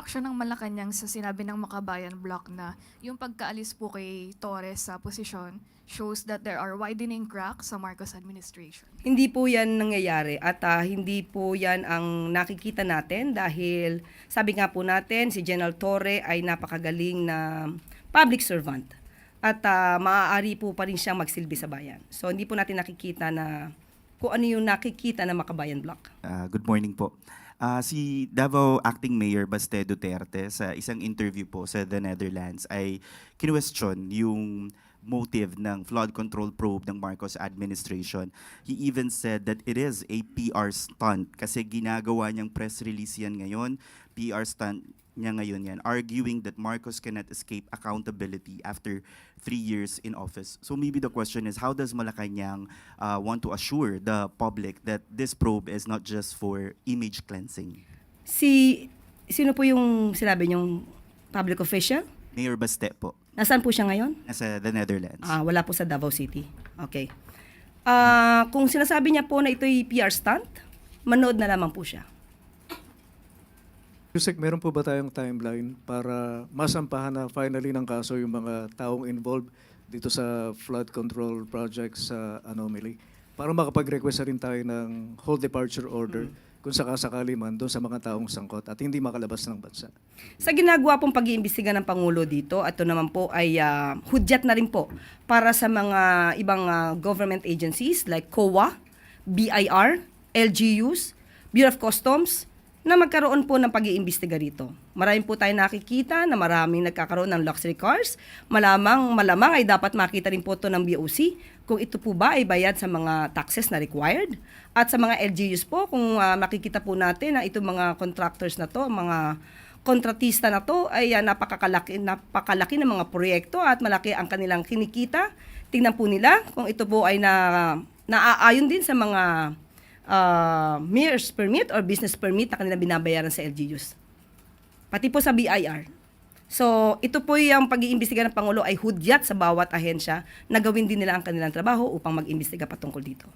reaksyon ng Malacanang sa sinabi ng Makabayan Block na yung pagkaalis po kay Torres sa posisyon shows that there are widening cracks sa Marcos administration? Hindi po yan nangyayari at ah, hindi po yan ang nakikita natin dahil sabi nga po natin si General Torre ay napakagaling na public servant at ah, maaari po pa rin siyang magsilbi sa bayan. So hindi po natin nakikita na kung ano yung nakikita ng Makabayan Block. Ah, good morning po. Ah, si Davao Acting Mayor Baste Duterte sa isang interview po sa The Netherlands ay kinwestiyon yung motive ng flood control probe ng Marcos administration. He even said that it is a PR stunt kasi ginagawa niyang press release yan ngayon. PR stunt niya ngayon yan, arguing that Marcos cannot escape accountability after three years in office. So maybe the question is, how does Malacanang uh, want to assure the public that this probe is not just for image cleansing? Si, sino po yung sinabi niyong public official? Mayor Baste po, Nasaan po siya ngayon? nasa the Netherlands. Ah, wala po sa Davao City. Okay. Ah, kung sinasabi niya po na ito'y PR stunt, manood na lamang po siya. Yusek, meron po ba tayong timeline para masampahan na finally ng kaso yung mga taong involved dito sa flood control project sa Anomaly? Para makapag-request na rin tayo ng whole departure order kung sakasakali man doon sa mga taong sangkot at hindi makalabas ng bansa. Sa ginagawa pong pag-iimbestiga ng Pangulo dito, ito naman po ay ah, hudyat na rin po para sa mga ibang ah, government agencies like COA, BIR, LGUs, Bureau of Customs, na magkaroon po ng pag-iimbestiga rito. Maraming po tayo nakikita na maraming nagkakaroon ng luxury cars. Malamang, malamang ay dapat makita rin po ito ng BOC kung ito po ba ay bayad sa mga taxes na required. At sa mga LGUs po, kung ah, makikita po natin na itong mga contractors na to, mga kontratista na to ay ah, napakakalaki, napakalaki ng mga proyekto at malaki ang kanilang kinikita. Tingnan po nila kung ito po ay na, naaayon din sa mga uh, mayor's permit or business permit na kanilang binabayaran sa LGUs. Pati po sa BIR. So, ito po yung pag-iimbestiga ng Pangulo ay hudyat sa bawat ahensya na gawin din nila ang kanilang trabaho upang mag-imbestiga patungkol dito.